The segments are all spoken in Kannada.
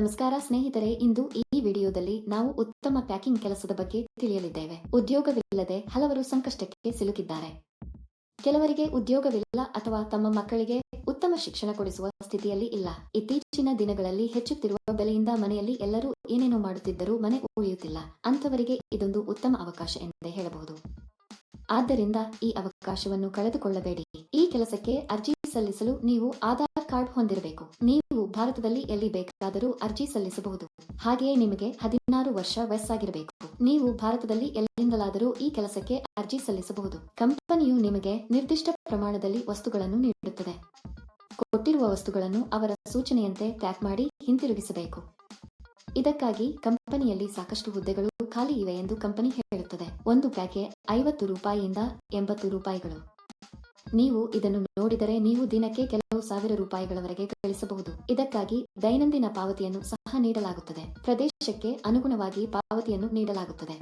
ನಮಸ್ಕಾರ ಸ್ನೇಹಿತರೆ, ಇಂದು ಈ ವಿಡಿಯೋದಲ್ಲಿ ನಾವು ಉತ್ತಮ ಪ್ಯಾಕಿಂಗ್ ಕೆಲಸದ ಬಗ್ಗೆ ತಿಳಿಯಲಿದ್ದೇವೆ. ಉದ್ಯೋಗವಿಲ್ಲದೆ ಹಲವರು ಸಂಕಷ್ಟಕ್ಕೆ ಸಿಲುಕಿದ್ದಾರೆ. ಕೆಲವರಿಗೆ ಉದ್ಯೋಗವಿಲ್ಲ ಅಥವಾ ತಮ್ಮ ಮಕ್ಕಳಿಗೆ ಉತ್ತಮ ಶಿಕ್ಷಣ ಕೊಡಿಸುವ ಸ್ಥಿತಿಯಲ್ಲಿ ಇಲ್ಲ. ಇತ್ತೀಚಿನ ದಿನಗಳಲ್ಲಿ ಹೆಚ್ಚುತ್ತಿರುವ ಬೆಲೆಯಿಂದ ಮನೆಯಲ್ಲಿ ಎಲ್ಲರೂ ಏನೇನು ಮಾಡುತ್ತಿದ್ದರೂ ಮನೆ ಉಳಿಯುತ್ತಿಲ್ಲ. ಅಂಥವರಿಗೆ ಇದೊಂದು ಉತ್ತಮ ಅವಕಾಶ ಎಂದೇ ಹೇಳಬಹುದು. ಆದ್ದರಿಂದ ಈ ಅವಕಾಶವನ್ನು ಕಳೆದುಕೊಳ್ಳಬೇಡಿ. ಈ ಕೆಲಸಕ್ಕೆ ಅರ್ಜಿ ಸಲ್ಲಿಸಲು ನೀವು ಆಧಾರ್ ಕಾರ್ಡ್ ಹೊಂದಿರಬೇಕು. ನೀವು ಭಾರತದಲ್ಲಿ ಎಲ್ಲಿ ಬೇಕಾದರೂ ಅರ್ಜಿ ಸಲ್ಲಿಸಬಹುದು. ಹಾಗೆಯೇ ನಿಮಗೆ ಹದಿನಾರು ವರ್ಷ ವಯಸ್ಸಾಗಿರಬೇಕು. ನೀವು ಭಾರತದಲ್ಲಿ ಎಲ್ಲಿಂದಲಾದರೂ ಈ ಕೆಲಸಕ್ಕೆ ಅರ್ಜಿ ಸಲ್ಲಿಸಬಹುದು. ಕಂಪನಿಯು ನಿಮಗೆ ನಿರ್ದಿಷ್ಟ ಪ್ರಮಾಣದಲ್ಲಿ ವಸ್ತುಗಳನ್ನು ನೀಡುತ್ತದೆ. ಕೊಟ್ಟಿರುವ ವಸ್ತುಗಳನ್ನು ಅವರ ಸೂಚನೆಯಂತೆ ಪ್ಯಾಕ್ ಮಾಡಿ ಹಿಂತಿರುಗಿಸಬೇಕು. ಇದಕ್ಕಾಗಿ ಕಂಪನಿಯಲ್ಲಿ ಸಾಕಷ್ಟು ಹುದ್ದೆಗಳು ಖಾಲಿ ಇವೆ ಎಂದು ಕಂಪನಿ ಹೇಳುತ್ತದೆ. ಒಂದು ಪ್ಯಾಕೆ ಐವತ್ತು ರೂಪಾಯಿಯಿಂದ ಎಂಬತ್ತು ರೂಪಾಯಿಗಳು. ನೀವು ಇದನ್ನು ನೋಡಿದರೆ ನೀವು ದಿನಕ್ಕೆ ಸಾವಿರ ರೂಪಾಯಿಗಳವರೆಗೆ ಗಳಿಸಬಹುದು. ಇದಕ್ಕಾಗಿ ದೈನಂದಿನ ಪಾವತಿಯನ್ನು ಸಹ ನೀಡಲಾಗುತ್ತದೆ. ಪ್ರದೇಶಕ್ಕೆ ಅನುಗುಣವಾಗಿ ಪಾವತಿಯನ್ನು ನೀಡಲಾಗುತ್ತದೆ.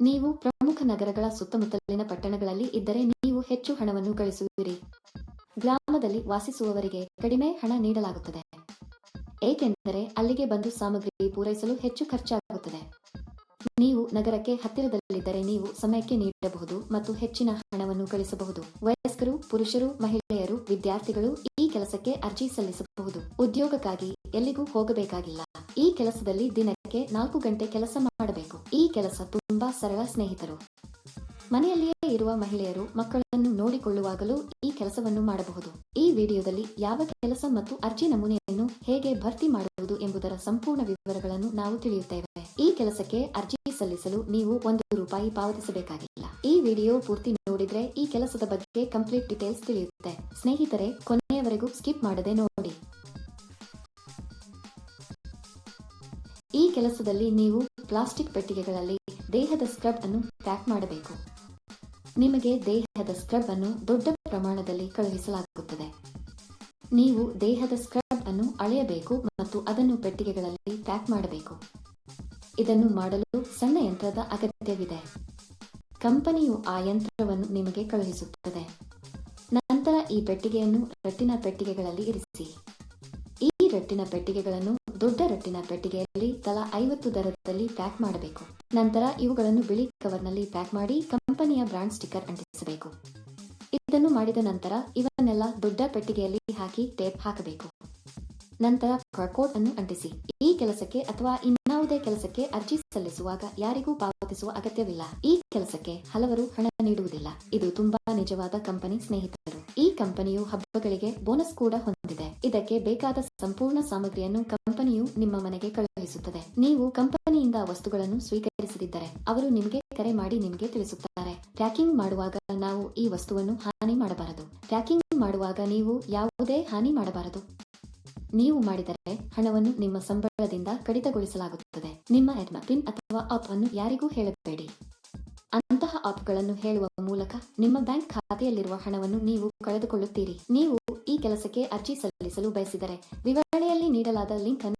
ನೀವು ಪ್ರಮುಖ ನಗರಗಳ ಸುತ್ತಮುತ್ತಲಿನ ಪಟ್ಟಣಗಳಲ್ಲಿ ಇದ್ದರೆ ನೀವು ಹೆಚ್ಚು ಹಣವನ್ನು ಗಳಿಸುವಿರಿ. ಗ್ರಾಮದಲ್ಲಿ ವಾಸಿಸುವವರಿಗೆ ಕಡಿಮೆ ಹಣ ನೀಡಲಾಗುತ್ತದೆ. ಏಕೆಂದರೆ ಅಲ್ಲಿಗೆ ಬಂದು ಸಾಮಗ್ರಿ ಪೂರೈಸಲು ಹೆಚ್ಚು ಖರ್ಚಾಗುತ್ತದೆ. ನೀವು ನಗರಕ್ಕೆ ಹತ್ತಿರದಲ್ಲಿದ್ದರೆ ನೀವು ಸಮಯಕ್ಕೆ ನೀಡಬಹುದು ಮತ್ತು ಹೆಚ್ಚಿನ ಹಣವನ್ನು ಗಳಿಸಬಹುದು ವಯಸ್ಕರು, ಪುರುಷರು, ಮಹಿಳೆಯರು, ವಿದ್ಯಾರ್ಥಿಗಳು ಈ ಕೆಲಸಕ್ಕೆ ಅರ್ಜಿ ಸಲ್ಲಿಸಬಹುದು. ಉದ್ಯೋಗಕ್ಕಾಗಿ ಎಲ್ಲಿಗೂ ಹೋಗಬೇಕಾಗಿಲ್ಲ. ಈ ಕೆಲಸದಲ್ಲಿ ದಿನಕ್ಕೆ ನಾಲ್ಕು ಗಂಟೆ ಕೆಲಸ ಮಾಡಬೇಕು. ಈ ಕೆಲಸ ತುಂಬಾ ಸರಳ ಸ್ನೇಹಿತರು. ಮನೆಯಲ್ಲಿಯೇ ಇರುವ ಮಹಿಳೆಯರು ಮಕ್ಕಳನ್ನು ನೋಡಿಕೊಳ್ಳುವಾಗಲೂ ಈ ಕೆಲಸವನ್ನು ಮಾಡಬಹುದು. ಈ ವಿಡಿಯೋದಲ್ಲಿ ಯಾವ ಕೆಲಸ ಮತ್ತು ಅರ್ಜಿ ನಮೂನೆಯನ್ನು ಹೇಗೆ ಭರ್ತಿ ಮಾಡುವುದು ಎಂಬುದರ ಸಂಪೂರ್ಣ ವಿವರಗಳನ್ನು ನಾವು ತಿಳಿಯುತ್ತೇವೆ. ಈ ಕೆಲಸಕ್ಕೆ ಅರ್ಜಿ ಸಲ್ಲಿಸಲು ನೀವು ಒಂದು ರೂಪಾಯಿ ಪಾವತಿಸಬೇಕಾಗಿಲ್ಲ. ಈ ವಿಡಿಯೋ ಪೂರ್ತಿ ನೋಡಿದ್ರೆ ಈ ಕೆಲಸದ ಬಗ್ಗೆ ಕಂಪ್ಲೀಟ್ ಡೀಟೇಲ್ಸ್ ತಿಳಿಯುತ್ತೆ. ಸ್ನೇಹಿತರೆ, ಕೊನೆಯವರೆಗೂ ಸ್ಕಿಪ್ ಮಾಡದೆ ನೋಡಿ. ಈ ಕೆಲಸದಲ್ಲಿ ನೀವು ಪ್ಲಾಸ್ಟಿಕ್ ಪೆಟ್ಟಿಗೆಗಳಲ್ಲಿ ದೇಹದ ಸ್ಕ್ರಬ್ ಅನ್ನು ಪ್ಯಾಕ್ ಮಾಡಬೇಕು. ನಿಮಗೆ ದೇಹದ ಸ್ಕ್ರಬ್ ಅನ್ನು ದೊಡ್ಡ ಪ್ರಮಾಣದಲ್ಲಿ ಕಳುಹಿಸಲಾಗುತ್ತದೆ. ನೀವು ದೇಹದ ಸ್ಕ್ರಬ್ ಅನ್ನು ಅಳೆಯಬೇಕು ಮತ್ತು ಅದನ್ನು ಪೆಟ್ಟಿಗೆಗಳಲ್ಲಿ ಪ್ಯಾಕ್ ಮಾಡಬೇಕು. ಇದನ್ನು ಮಾಡಲು ಸಣ್ಣ ಯಂತ್ರದ ಅಗತ್ಯವಿದೆ. ಕಂಪನಿಯು ಆ ಯಂತ್ರವನ್ನು ನಿಮಗೆ ಕಳುಹಿಸುತ್ತದೆ. ನಂತರ ಈ ಪೆಟ್ಟಿಗೆಯನ್ನು ರಟ್ಟಿನ ಪೆಟ್ಟಿಗೆಗಳಲ್ಲಿ ಇರಿಸಿ. ಈ ರಟ್ಟಿನ ಪೆಟ್ಟಿಗೆಗಳನ್ನು ದೊಡ್ಡ ರಟ್ಟಿನ ಪೆಟ್ಟಿಗೆಯಲ್ಲಿ ತಲಾ ಐವತ್ತು ದರದಲ್ಲಿ ಪ್ಯಾಕ್ ಮಾಡಬೇಕು. ನಂತರ ಇವುಗಳನ್ನು ಬಿಳಿ ಕವರ್ನಲ್ಲಿ ಪ್ಯಾಕ್ ಮಾಡಿ ಕಂಪನಿಯ ಬ್ರಾಂಡ್ ಸ್ಟಿಕ್ಕರ್ ಅಂಟಿಸಬೇಕು. ಇದನ್ನು ಮಾಡಿದ ನಂತರ ಇವನ್ನೆಲ್ಲ ದೊಡ್ಡ ಪೆಟ್ಟಿಗೆಯಲ್ಲಿ ಹಾಕಿ ಟೇಪ್ ಹಾಕಬೇಕು. ನಂತರ ಕೋಡ್ ಅನ್ನು ಅಂಟಿಸಿ. ಈ ಕೆಲಸಕ್ಕೆ ಅಥವಾ ಇನ್ನಾವುದೇ ಕೆಲಸಕ್ಕೆ ಅರ್ಜಿ ಸಲ್ಲಿಸುವಾಗ ಯಾರಿಗೂ ಪಾವತಿಸುವ ಅಗತ್ಯವಿಲ್ಲ. ಈ ಕೆಲಸಕ್ಕೆ ಹಲವರು ಹಣ ನೀಡುವುದಿಲ್ಲ. ಇದು ತುಂಬಾ ನಿಜವಾದ ಕಂಪನಿ ಸ್ನೇಹಿತರು. ಈ ಕಂಪನಿಯು ಹಬ್ಬಗಳಿಗೆ ಬೋನಸ್ ಕೂಡ ಹೊಂದಿದೆ. ಇದಕ್ಕೆ ಬೇಕಾದ ಸಂಪೂರ್ಣ ಸಾಮಗ್ರಿಯನ್ನು ಕಂಪನಿಯು ನಿಮ್ಮ ಮನೆಗೆ ಕಳುಹಿಸುತ್ತದೆ. ನೀವು ಕಂಪನಿಯಿಂದ ವಸ್ತುಗಳನ್ನು ಸ್ವೀಕರಿಸದಿದ್ದರೆ ಅವರು ನಿಮಗೆ ಕರೆ ಮಾಡಿ ನಿಮಗೆ ತಿಳಿಸುತ್ತಾರೆ. ಪ್ಯಾಕಿಂಗ್ ಮಾಡುವಾಗ ನಾವು ಈ ವಸ್ತುವನ್ನು ಹಾನಿ ಮಾಡಬಾರದು. ಪ್ಯಾಕಿಂಗ್ ಮಾಡುವಾಗ ನೀವು ಯಾವುದೇ ಹಾನಿ ಮಾಡಬಾರದು. ನೀವು ಮಾಡಿದರೆ ಹಣವನ್ನು ನಿಮ್ಮ ಸಂಬಳದಿಂದ ಕಡಿತಗೊಳಿಸಲಾಗುತ್ತದೆ. ನಿಮ್ಮ ಎಡ್ನ ಪಿನ್ ಅಥವಾ ಆಪ್ ಅನ್ನು ಯಾರಿಗೂ ಹೇಳಬೇಡಿ. ಅಂತಹ ಆಪ್ಗಳನ್ನು ಹೇಳುವ ಮೂಲಕ ನಿಮ್ಮ ಬ್ಯಾಂಕ್ ಖಾತೆಯಲ್ಲಿರುವ ಹಣವನ್ನು ನೀವು ಕಳೆದುಕೊಳ್ಳುತ್ತೀರಿ. ನೀವು ಈ ಕೆಲಸಕ್ಕೆ ಅರ್ಜಿ ಸಲ್ಲಿಸಲು ಬಯಸಿದರೆ ವಿವರಣೆಯಲ್ಲಿ ನೀಡಲಾದ ಲಿಂಕ್ ಅನ್ನು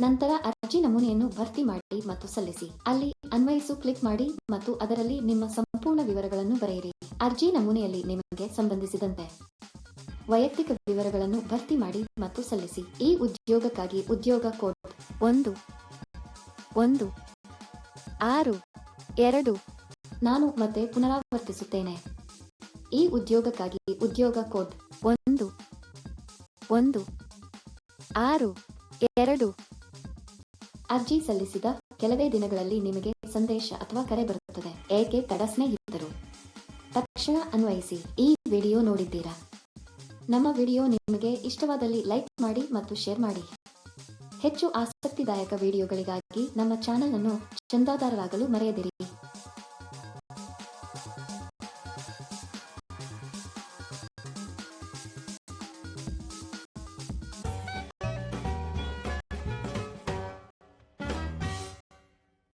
ನಂತರ ಅರ್ಜಿ ನಮೂನೆಯನ್ನು ಭರ್ತಿ ಮಾಡಿ ಮತ್ತು ಸಲ್ಲಿಸಿ. ಅಲ್ಲಿ ಅನ್ವಯಿಸು ಕ್ಲಿಕ್ ಮಾಡಿ ಮತ್ತು ಅದರಲ್ಲಿ ನಿಮ್ಮ ಸಂಪೂರ್ಣ ವಿವರಗಳನ್ನು ಬರೆಯಿರಿ. ಅರ್ಜಿ ನಮೂನೆಯಲ್ಲಿ ನಿಮಗೆ ಸಂಬಂಧಿಸಿದಂತೆ ವೈಯಕ್ತಿಕ ವಿವರಗಳನ್ನು ಭರ್ತಿ ಮಾಡಿ ಮತ್ತು ಸಲ್ಲಿಸಿ. ಈ ಉದ್ಯೋಗಕ್ಕಾಗಿ ಉದ್ಯೋಗ ಕೋಡ್ ಒಂದು ಒಂದು, ಆರು, ಎರಡು, ನಾನು ಮತ್ತೆ ಪುನರಾವರ್ತಿಸುತ್ತೇನೆ. ಈ ಉದ್ಯೋಗಕ್ಕಾಗಿ ಉದ್ಯೋಗ ಕೋಡ್ ಒಂದು ಒಂದು, ಆರು, ಎರಡು ಅರ್ಜಿ ಸಲ್ಲಿಸಿದ ಕೆಲವೇ ದಿನಗಳಲ್ಲಿ ನಿಮಗೆ ಸಂದೇಶ ಅಥವಾ ಕರೆ ಬರುತ್ತದೆ. ಏಕೆ ತಡ ಸ್ನೇಹಿತರು? ತಕ್ಷಣ ಅನ್ವಯಿಸಿ, ಈ ವಿಡಿಯೋ ನೋಡಿದ್ದೀರಾ? ನಮ್ಮ ವಿಡಿಯೋ ನಿಮಗೆ ಇಷ್ಟವಾದಲ್ಲಿ ಲೈಕ್ ಮಾಡಿ ಮತ್ತು ಶೇರ್ ಮಾಡಿ. ಹೆಚ್ಚು ಆಸಕ್ತಿದಾಯಕ ವಿಡಿಯೋಗಳಿಗಾಗಿ ನಮ್ಮ ಚಾನಲ್ ಅನ್ನು ಚಂದಾದಾರರಾಗಲು ಮರೆಯದಿರಿ.